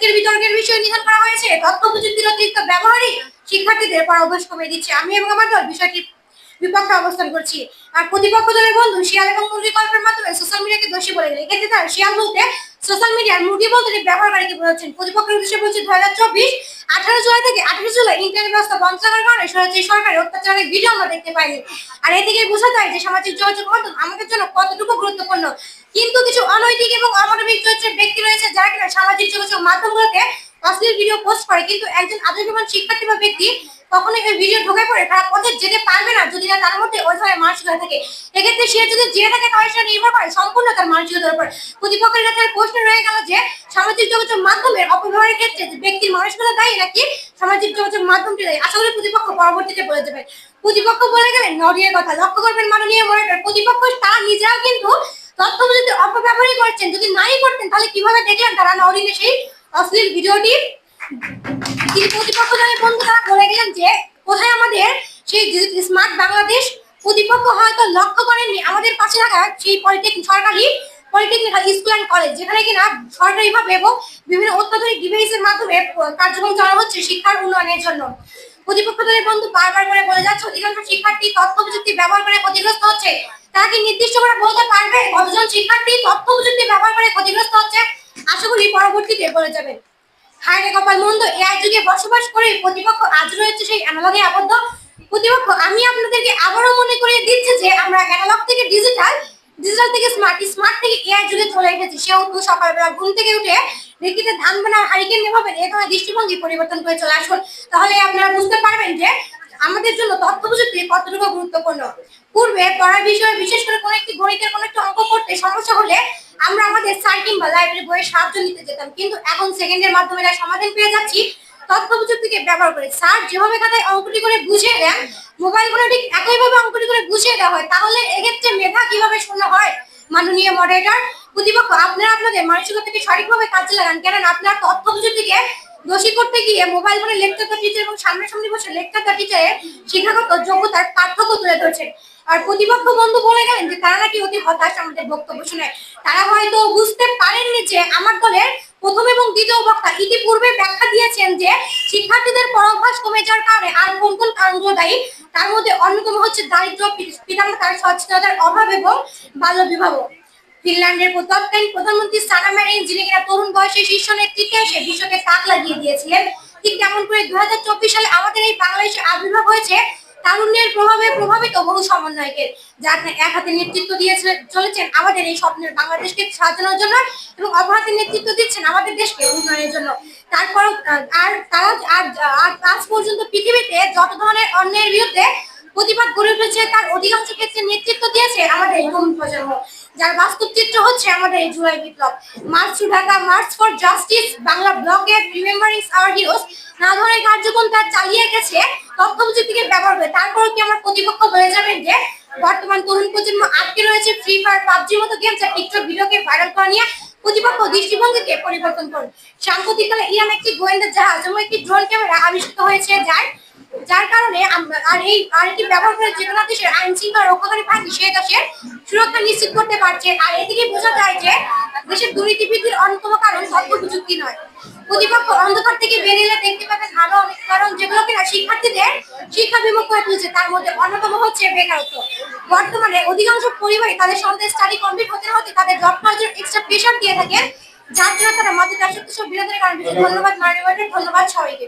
আজকের বিতর্কের বিষয় নিধন করা হয়েছে। তথ্য প্রযুক্তির অতিরিক্ত ব্যবহারই শিক্ষার্থীদের পর অভ্যাস কমিয়ে দিচ্ছে। আমি এবং আমার দল বিষয়টি বিপক্ষে অবস্থান করছি। আর প্রতিপক্ষ দলের বন্ধু শিয়াল এবং মুরগি গল্পের মাধ্যমে সোশ্যাল মিডিয়াকে দোষী বলে গেলে এক্ষেত্রে তার শিয়াল বলতে সোশ্যাল মিডিয়ার মুরগি বলতে ব্যবহারকারীকে বোঝাচ্ছেন। প্রতিপক্ষের উদ্দেশ্যে বলছে দু হাজার চব্বিশ, আঠারো জুলাই থেকে আঠারো জুলাই ইন্টারনেট ব্যবস্থা বন্ধ থাকার কারণে সরাসরি সরকারের অত্যাচারের ভিডিও আমরা দেখতে পাইনি। আর এদিকে বোঝা যায় যে সামাজিক যোগাযোগ মাধ্যম আমাদের জন্য কতটুকু গুরুত্বপূর্ণ। কিন্তু কিছু অনৈতিক এবং অমানবিক চরিত্রের ব্যক্তি রয়েছে যারা কিনা সামাজিক যোগাযোগ মাধ্যমগুলোতে অশ্লীল ভিডিও পোস্ট করে। কিন্তু একজন আদর্শবান শিক্ষার্থী বা ব্যক্তি কখনোই ওই ভিডিও ঢোকে পড়ে তারা পথে যেতে পারবে না। যদি না, তার মধ্যে ওই ধরনের মানসিকতা থাকে। এক্ষেত্রে সে যদি জেনে থাকে, তাহলে সেটা নির্ভর করে সম্পূর্ণ তার মানসিকতার উপর। প্রতিপক্ষের কাছে প্রশ্ন রয়ে গেল যে, সামাজিক যোগাযোগ মাধ্যমের অপব্যবহারের ক্ষেত্রে ব্যক্তির মানসিকতা দায়ী নাকি সামাজিক যোগাযোগ মাধ্যমটি দায়ী? আশা করি প্রতিপক্ষ পরবর্তীতে বলে যাবে প্রতিপক্ষ বলে গেলেন নড়িয়ে কথা। লক্ষ্য করবেন, মাননীয় মনিটর প্রতিপক্ষ তারা নিজেরাও কিন্তু তথ্য প্রযুক্তির অপব্যবহারই করছেন, যদি নাই করতেন, তাহলে কীভাবে দেখলেন তারা নরিনে সেই অশ্লীল ভিডিওটি তিনি প্রতিপক্ষ দলের বন্ধু বলে গেলেন যে, কোথায় আমাদের সেই স্মার্ট বাংলাদেশ, প্রতিপক্ষ হয়তো লক্ষ্য করেননি। আমাদের পাশে থাকা সেই পলিটেকনিক, সরকারি পলিটেকনিক্যাল স্কুল অ্যান্ড কলেজ, যেখানে কিনা সরকারিভাবে এবং বিভিন্ন অত্যাধুনিক ডিভাইসের মাধ্যমে কার্যক্রম চালানো হচ্ছে শিক্ষার উন্নয়নের জন্য। প্রতিপক্ষ দলের বন্ধু বারবার করে বলে যাচ্ছে, অধিকাংশ শিক্ষার্থী তথ্য প্রযুক্তি ব্যবহার করে ক্ষতিগ্রস্ত হচ্ছে। তারা কি নির্দিষ্ট করে বলতে পারবে? কতজন শিক্ষার্থী তথ্য প্রযুক্তি ব্যবহার করে ক্ষতিগ্রস্ত হচ্ছে? আশা করি পরবর্তীতে বলে যাবেন। হায় কপাল মন্দ, এআই যুগে বসবাস করে প্রতিপক্ষ আজ রয়েছে সেই অ্যানালগে আবদ্ধ। প্রতিপক্ষ, আমি আপনাদেরকে আবারও মনে করিয়ে দিচ্ছি যে আমরা অ্যানালগ থেকে ডিজিটাল ডিজিটাল থেকে স্মার্ট স্মার্ট থেকে এআই যুগে চলে এসেছি। সেহেতু সকালবেলা ঘুম থেকে উঠে দেখিতে ধান বানা হারিকেন নেভাবেন এই ধরনের দৃষ্টিভঙ্গি পরিবর্তন করে চলে আসুন। তাহলে আপনারা বুঝতে পারবেন যে আমাদের জন্য তথ্য প্রযুক্তি কতটুকু গুরুত্বপূর্ণ। পূর্বে পড়ার বিষয়ে বিশেষ করে কোনো একটি গণিতের কোনো একটি অঙ্ক করতে সমস্যা হলে আমরা আমাদের স্যার কিংবা লাইব্রেরি বইয়ের সাহায্য নিতে যেতাম। কিন্তু এখন সেকেন্ডের মাধ্যমে তার সমাধান পেয়ে যাচ্ছি। তথ্য প্রযুক্তিকে ব্যবহার করে। স্যার, যেভাবে খাতায় অঙ্কটি করে বুঝিয়ে দেন মোবাইল ঠিক একইভাবে অঙ্কটি করে বুঝিয়ে দেওয়া হয়, তাহলে এক্ষেত্রে মেধা কীভাবে শূন্য হয়? মাননীয় মডারেটর প্রতিপক্ষ, আপনারা আপনাদের মানসিকতাকে সঠিকভাবে কাজে লাগান কেন আপনারা তথ্য প্রযুক্তিকে দোষী করতে গিয়ে মোবাইল ফোনে লেকচার টিচার এবং সামনাসামনি বসে লেকচার টিচারের শিক্ষাগত যোগ্যতার পার্থক্য তুলে ধরছেন। আর প্রতিপক্ষ বন্ধু বলে গেলেন যে তারা নাকি অতি হতাশ আমাদের বক্তব্য শুনে। তারা হয়তো বুঝতে পারেননি যে আমার দলের প্রথম এবং দ্বিতীয় বক্তা ইতিপূর্বে ব্যাখ্যা দিয়েছেন যে শিক্ষার্থীদের পরভ্যাস কমে যাওয়ার কারণে আর কোন কোন কারণগুলো দায়ী, তার মধ্যে অন্যতম হচ্ছে দারিদ্র পিতামাতার সচেতনতার অভাব এবং বাল্য বিবাহ। ফিনল্যান্ডের তৎকালীন প্রধানমন্ত্রী সানা ম্যারিন, যিনি কিনা তরুণ বয়সে শীর্ষ নেতৃত্বে এসে বিশ্বকে তাক লাগিয়ে দিয়েছিলেন, ঠিক তেমন করে দুই হাজার চব্বিশ সালে আমাদের এই বাংলাদেশে আবির্ভাব হয়েছে তারুণ্যের প্রভাবে প্রভাবিত বহু সমন্বয়কের যার এক হাতে নেতৃত্ব দিয়ে চলেছেন আমাদের এই স্বপ্নের বাংলাদেশকে সাজানোর জন্য এবং অপর নেতৃত্ব দিচ্ছেন আমাদের দেশকে উন্নয়নের জন্য। তারপর আর তারা আর আজ পর্যন্ত পৃথিবীতে যত ধরনের অন্যায়ের বিরুদ্ধে প্রতিবাদ গড়ে উঠেছে, তার অধিকাংশ ক্ষেত্রে নেতৃত্ব দিয়েছে আমাদের এই তরুণ প্রজন্ম। যার বাস্তব চিত্র হচ্ছে আমাদের এই July Biplab. March to Dhaka march for justice Bangla ব্লকে রিমেম্বারিং আওয়ার হিরোস না ধরনের কার্যক্রম তার চালিয়ে গেছে তথ্য প্রযুক্তিকে ব্যবহার করে। তারপর কি আমার প্রতিপক্ষ বলে যাবেন যে, বর্তমান তরুণ প্রজন্ম আটকে রয়েছে ফ্রি ফায়ার পাবজির মতো গেম যা টিকটক ভিডিওকে ভাইরাল করা নিয়ে প্রতিপক্ষ দৃষ্টিভঙ্গিকে পরিবর্তন করুন সাম্প্রতিককালে ইরান একটি গোয়েন্দা জাহাজ এবং একটি ড্রোন ক্যামেরা আবিষ্কৃত হয়েছে, যার যার কারণে আর এই, আর এটি ব্যবহার করে যে কোনো দেশের আইন শৃঙ্খলা রক্ষাকারী বাহিনী সে দেশের সুরক্ষা নিশ্চিত করতে পারছে। আর এদিকে বোঝা যায় যে, দেশের দুর্নীতি বৃদ্ধির অন্যতম কারণ তথ্য প্রযুক্তি নয়। প্রতিপক্ষ অন্ধকার থেকে বেরিয়ে দেখতে পাবেন আরও অনেক কারণ যেগুলো কিনা শিক্ষার্থীদের শিক্ষা বিমুখ করে তুলছে। তার মধ্যে অন্যতম হচ্ছে বেকারত্ব। বর্তমানে অধিকাংশ পরিবারই তাদের সন্তান স্টাডি কমপ্লিট হতে হতে তাদের জব করার জন্য এক্সট্রা প্রেশার দিয়ে থাকেন, যার জন্য তারা মাঝে তার সব বিনোদনের কারণে ধন্যবাদ মাননীয় ধন্যবাদ সবাইকে।